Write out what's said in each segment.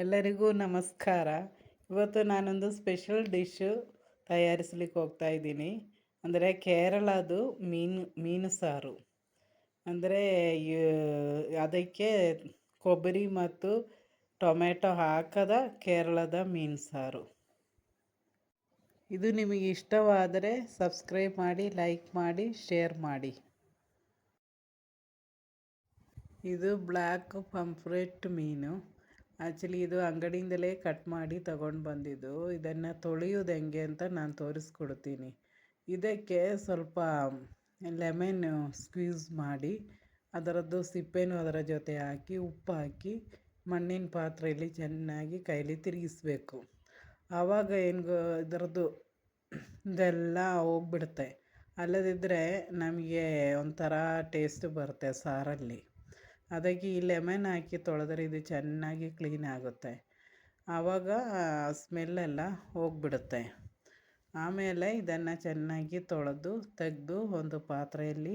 ಎಲ್ಲರಿಗೂ ನಮಸ್ಕಾರ. ಇವತ್ತು ನಾನೊಂದು ಸ್ಪೆಷಲ್ ಡಿಶ್ಶು ತಯಾರಿಸ್ಲಿಕ್ಕೆ ಹೋಗ್ತಾ ಇದ್ದೀನಿ. ಅಂದರೆ ಕೇರಳದು ಮೀನು ಮೀನು ಸಾರು. ಅಂದರೆ ಅದಕ್ಕೆ ಕೊಬ್ಬರಿ ಮತ್ತು ಟೊಮೆಟೊ ಹಾಕದ ಕೇರಳದ ಮೀನು ಸಾರು. ಇದು ನಿಮಗೆ ಇಷ್ಟವಾದರೆ ಸಬ್ಸ್ಕ್ರೈಬ್ ಮಾಡಿ ಲೈಕ್ ಮಾಡಿ ಶೇರ್ ಮಾಡಿ. ಇದು ಬ್ಲ್ಯಾಕ್ ಪಂಫ್ರೆಟ್ ಮೀನು. ಆ್ಯಕ್ಚುಲಿ ಇದು ಅಂಗಡಿಯಿಂದಲೇ ಕಟ್ ಮಾಡಿ ತಗೊಂಡು ಬಂದಿದ್ದು. ಇದನ್ನು ತೊಳೆಯೋದು ಹೆಂಗೆ ಅಂತ ನಾನು ತೋರಿಸ್ಕೊಡ್ತೀನಿ. ಇದಕ್ಕೆ ಸ್ವಲ್ಪ ಲೆಮನ್ ಸ್ಕ್ವೀಸ್ ಮಾಡಿ, ಅದರದ್ದು ಸಿಪ್ಪೆನೂ ಅದರ ಜೊತೆ ಹಾಕಿ, ಉಪ್ಪು ಹಾಕಿ, ಮಣ್ಣಿನ ಪಾತ್ರೆಯಲ್ಲಿ ಚೆನ್ನಾಗಿ ಕೈಲಿ ತಿರುಗಿಸ್ಬೇಕು. ಆವಾಗ ಏನು ಇದರದ್ದು ಇದೆಲ್ಲ ಹೋಗ್ಬಿಡುತ್ತೆ. ಅಲ್ಲದಿದ್ದರೆ ನಮಗೆ ಒಂಥರ ಟೇಸ್ಟ್ ಬರುತ್ತೆ ಸಾರಲ್ಲಿ. ಅದಕ್ಕೆ ಈ ಲೆಮನ್ ಹಾಕಿ ತೊಳೆದ್ರೆ ಇದು ಚೆನ್ನಾಗಿ ಕ್ಲೀನ್ ಆಗುತ್ತೆ. ಆವಾಗ ಸ್ಮೆಲ್ಲೆಲ್ಲ ಹೋಗ್ಬಿಡುತ್ತೆ. ಆಮೇಲೆ ಇದನ್ನು ಚೆನ್ನಾಗಿ ತೊಳೆದು, ತೆಗೆದು ಒಂದು ಪಾತ್ರೆಯಲ್ಲಿ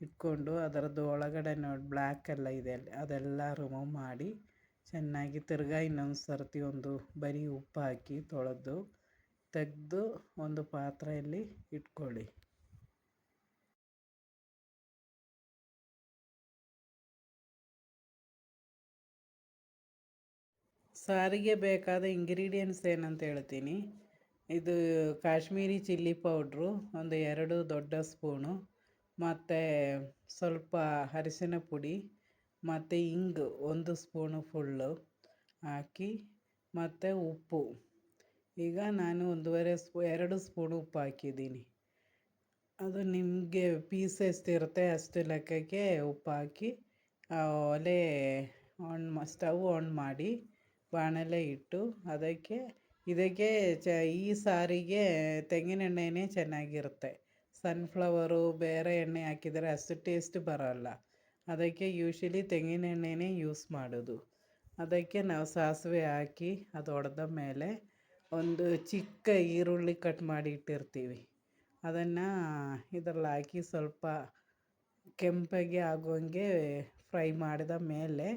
ಇಟ್ಕೊಂಡು ಅದರದ್ದು ಒಳಗಡೆ ನೋಡಿ, ಬ್ಲ್ಯಾಕ್ ಎಲ್ಲ ಇದೆ ಅದೆಲ್ಲ ರಿಮೂವ್ ಮಾಡಿ ಚೆನ್ನಾಗಿ ತಿರ್ಗಾ ಇನ್ನೊಂದು ಸರ್ತಿ ಒಂದು ಬರೀ ಉಪ್ಪು ಹಾಕಿ ತೊಳೆದು, ತೆಗೆದು ಒಂದು ಪಾತ್ರೆಯಲ್ಲಿ ಇಟ್ಕೊಳ್ಳಿ. ಸಾರಿಗೆ ಬೇಕಾದ ಇಂಗ್ರೀಡಿಯೆಂಟ್ಸ್ ಏನಂತ ಹೇಳ್ತೀನಿ. ಇದು ಕಾಶ್ಮೀರಿ ಚಿಲ್ಲಿ ಪೌಡ್ರು, ಒಂದು ಎರಡು ದೊಡ್ಡ ಸ್ಪೂನು, ಮತ್ತು ಸ್ವಲ್ಪ ಅರಿಶಿನ ಪುಡಿ, ಮತ್ತು ಇಂಗು ಒಂದು ಸ್ಪೂನು ಫುಲ್ಲು ಹಾಕಿ, ಮತ್ತು ಉಪ್ಪು. ಈಗ ನಾನು ಒಂದೂವರೆ ಸ್ಪೂ, ಎರಡು ಸ್ಪೂನು ಉಪ್ಪು ಹಾಕಿದ್ದೀನಿ. ಅದು ನಿಮಗೆ ಪೀಸ್ ಎಷ್ಟಿರುತ್ತೆ ಅಷ್ಟು ಲೆಕ್ಕಕ್ಕೆ ಉಪ್ಪು ಹಾಕಿ ಒಲೆ ಆನ್ ಸ್ಟವ್ ಆನ್ ಮಾಡಿ ಬಾಣಲೆ ಇಟ್ಟು ಅದಕ್ಕೆ, ಇದಕ್ಕೆ ಚ, ಈ ಸಾರಿಗೆ ತೆಂಗಿನೆಣ್ಣೆನೇ ಚೆನ್ನಾಗಿರುತ್ತೆ. ಸನ್ಫ್ಲವರು ಬೇರೆ ಎಣ್ಣೆ ಹಾಕಿದರೆ ಅಷ್ಟು ಟೇಸ್ಟ್ ಬರೋಲ್ಲ. ಅದಕ್ಕೆ ಯೂಶ್ವಲಿ ತೆಂಗಿನೆಣ್ಣೆನೇ ಯೂಸ್ ಮಾಡೋದು. ಅದಕ್ಕೆ ನಾವು ಸಾಸಿವೆ ಹಾಕಿ ಅದು ಒಡೆದ ಮೇಲೆ ಒಂದು ಚಿಕ್ಕ ಈರುಳ್ಳಿ ಕಟ್ ಮಾಡಿ ಇಟ್ಟಿರ್ತೀವಿ. ಅದನ್ನು ಇದರಲ್ಲಿ ಹಾಕಿ ಸ್ವಲ್ಪ ಕೆಂಪಗೆ ಆಗುವಂಗೆ ಫ್ರೈ ಮಾಡಿದ ಮೇಲೆ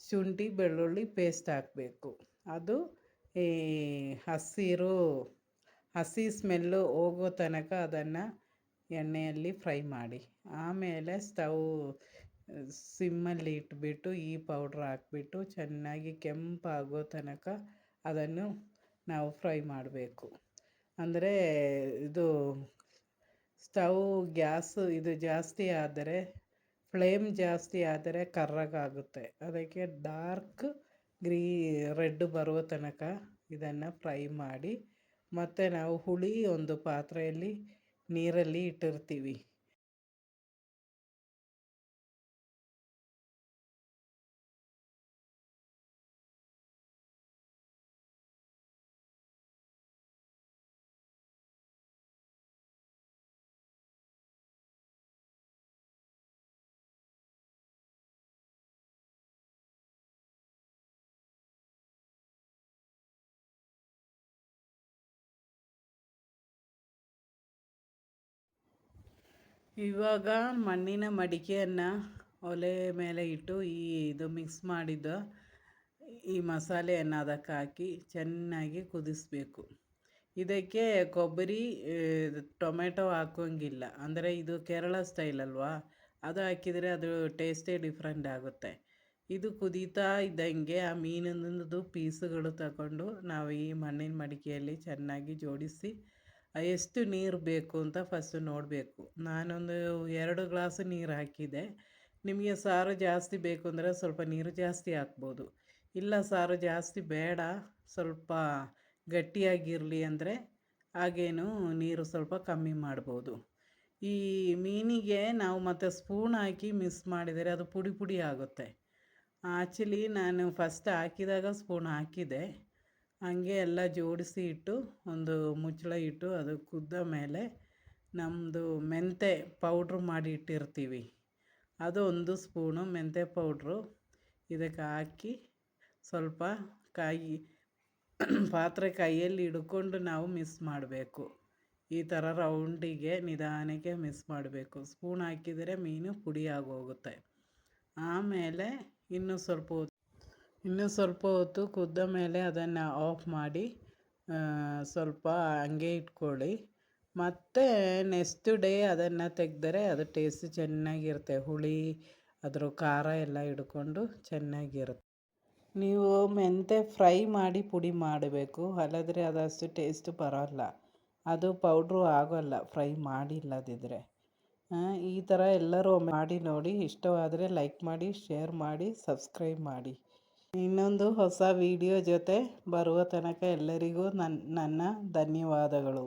ಶುಂಠಿ, ಬೆಳ್ಳುಳ್ಳಿ ಪೇಸ್ಟ್ ಹಾಕಬೇಕು. ಅದು, ಈ ಹಸಿರು, ಹಸಿ ಸ್ಮೆಲ್ಲು ಹೋಗೋ ತನಕ ಅದನ್ನು ಎಣ್ಣೆಯಲ್ಲಿ ಫ್ರೈ ಮಾಡಿ. ಆಮೇಲೆ ಸ್ಟವ್ ಸಿಮ್ಮಲ್ಲಿ ಇಟ್ಬಿಟ್ಟು ಈ ಪೌಡ್ರ್ ಹಾಕ್ಬಿಟ್ಟು ಚೆನ್ನಾಗಿ ಕೆಂಪಾಗೋ ತನಕ ಅದನ್ನು ನಾವು ಫ್ರೈ ಮಾಡಬೇಕು. ಅಂದರೆ ಇದು ಸ್ಟವ್ ಗ್ಯಾಸು ಇದು ಜಾಸ್ತಿ ಆದರೆ ಫ್ಲೇಮ್ ಜಾಸ್ತಿ ಆದರೆ ಕರ್ರಗಾಗುತ್ತೆ. ಅದಕ್ಕೆ ಡಾರ್ಕ್ ಗ್ರೀ ರೆಡ್ ಬರುವ ತನಕ ಇದನ್ನು ಫ್ರೈ ಮಾಡಿ ಮತ್ತು ನಾವು ಹುಳಿ ಒಂದು ಪಾತ್ರೆಯಲ್ಲಿ ನೀರಲ್ಲಿ ಇಟ್ಟಿರ್ತೀವಿ. ಇವಾಗ ಮಣ್ಣಿನ ಮಡಿಕೆಯನ್ನು ಒಲೆ ಮೇಲೆ ಇಟ್ಟು ಈ ಇದು ಮಿಕ್ಸ್ ಮಾಡಿದ ಈ ಮಸಾಲೆಯನ್ನು ಅದಕ್ಕೆ ಹಾಕಿ ಚೆನ್ನಾಗಿ ಕುದಿಸಬೇಕು. ಇದಕ್ಕೆ ಕೊಬ್ಬರಿ ಟೊಮೆಟೊ ಹಾಕೋಂಗಿಲ್ಲ. ಅಂದರೆ ಇದು ಕೇರಳ ಸ್ಟೈಲ್ ಅಲ್ವಾ? ಅದು ಹಾಕಿದರೆ ಅದು ಟೇಸ್ಟೇ ಡಿಫ್ರೆಂಟ್ ಆಗುತ್ತೆ. ಇದು ಕುದೀತಾ ಇದ್ದಂಗೆ ಆ ಮೀನಿನದು ಪೀಸುಗಳು ತಗೊಂಡು ನಾವು ಈ ಮಣ್ಣಿನ ಮಡಿಕೆಯಲ್ಲಿ ಚೆನ್ನಾಗಿ ಜೋಡಿಸಿ ಎಷ್ಟು ನೀರು ಬೇಕು ಅಂತ ಫಸ್ಟು ನೋಡಬೇಕು. ನಾನೊಂದು ಎರಡು ಗ್ಲಾಸ್ ನೀರು ಹಾಕಿದೆ. ನಿಮಗೆ ಸಾರು ಜಾಸ್ತಿ ಬೇಕು ಅಂದರೆ ಸ್ವಲ್ಪ ನೀರು ಜಾಸ್ತಿ ಹಾಕ್ಬೋದು. ಇಲ್ಲ ಸಾರು ಜಾಸ್ತಿ ಬೇಡ, ಸ್ವಲ್ಪ ಗಟ್ಟಿಯಾಗಿರಲಿ ಅಂದರೆ ಹಾಗೇನು ನೀರು ಸ್ವಲ್ಪ ಕಮ್ಮಿ ಮಾಡ್ಬೋದು. ಈ ಮೀನಿಗೆ ನಾವು ಮತ್ತು ಸ್ಪೂನ್ ಹಾಕಿ ಮಿಸ್ ಮಾಡಿದರೆ ಅದು ಪುಡಿ ಪುಡಿ ಆಗುತ್ತೆ. ಆ್ಯಕ್ಚುಲಿ ನಾನು ಫಸ್ಟ್ ಹಾಕಿದಾಗ ಸ್ಪೂನ್ ಹಾಕಿದೆ. ಹಂಗೆ ಎಲ್ಲ ಜೋಡಿಸಿ ಇಟ್ಟು, ಒಂದು ಮುಚ್ಚಳ ಇಟ್ಟು ಅದು ಕುದ್ದ ಮೇಲೆ ನಮ್ಮದು ಮೆಂತೆ ಪೌಡ್ರ್ ಮಾಡಿ ಇಟ್ಟಿರ್ತೀವಿ. ಅದು ಒಂದು ಸ್ಪೂನು ಮೆಂತೆ ಪೌಡ್ರು. ಇದಕ್ಕೆ ಹಾಕಿ ಸ್ವಲ್ಪ ಕಾಯಿ, ಪಾತ್ರೆ ಕೈಯಲ್ಲಿ ಹಿಡ್ಕೊಂಡು ನಾವು ಮಿಸ್ ಮಾಡಬೇಕು. ಈ ಥರ ರೌಂಡಿಗೆ ನಿಧಾನಕ್ಕೆ ಮಿಸ್ ಮಾಡಬೇಕು. ಸ್ಪೂನ್ ಹಾಕಿದರೆ ಮೀನು ಪುಡಿ ಆಗೋಗುತ್ತೆ. ಆಮೇಲೆ ಇನ್ನು ಸ್ವಲ್ಪ ಇನ್ನು ಸ್ವಲ್ಪ ಹೊತ್ತು ಕುದ್ದ ಮೇಲೆ ಅದನ್ನು ಆಫ್ ಮಾಡಿ ಸ್ವಲ್ಪ ಹಂಗೆ ಇಟ್ಕೊಳ್ಳಿ. ಮತ್ತು ನೆಕ್ಸ್ಟ್ ಡೇ ಅದನ್ನು ತೆಗೆದರೆ ಅದು ಟೇಸ್ಟ್ ಚೆನ್ನಾಗಿರುತ್ತೆ. ಹುಳಿ, ಅದ್ರ ಖಾರ ಎಲ್ಲ ಹಿಡ್ಕೊಂಡು ಚೆನ್ನಾಗಿರುತ್ತೆ. ನೀವು ಮೆಂತೆ ಫ್ರೈ ಮಾಡಿ ಪುಡಿ ಮಾಡಬೇಕು. ಅಲ್ಲದ್ರೆ ಅದು ಅಷ್ಟು ಟೇಸ್ಟ್ ಬರೋಲ್ಲ. ಅದು ಪೌಡ್ರು ಆಗೋಲ್ಲ. ಫ್ರೈ ಮಾಡಿಲ್ಲದಿದ್ದರೆ ಈ ಥರ ಎಲ್ಲರೂ ಮಾಡಿ ನೋಡಿ. ಇಷ್ಟವಾದರೆ ಲೈಕ್ ಮಾಡಿ, ಶೇರ್ ಮಾಡಿ, ಸಬ್ಸ್ಕ್ರೈಬ್ ಮಾಡಿ. ಇನ್ನೊಂದು ಹೊಸ ವಿಡಿಯೋ ಜೊತೆ ಬರುವ ತನಕ ಎಲ್ಲರಿಗೂ ನನ್ನ ನನ್ನ ಧನ್ಯವಾದಗಳು.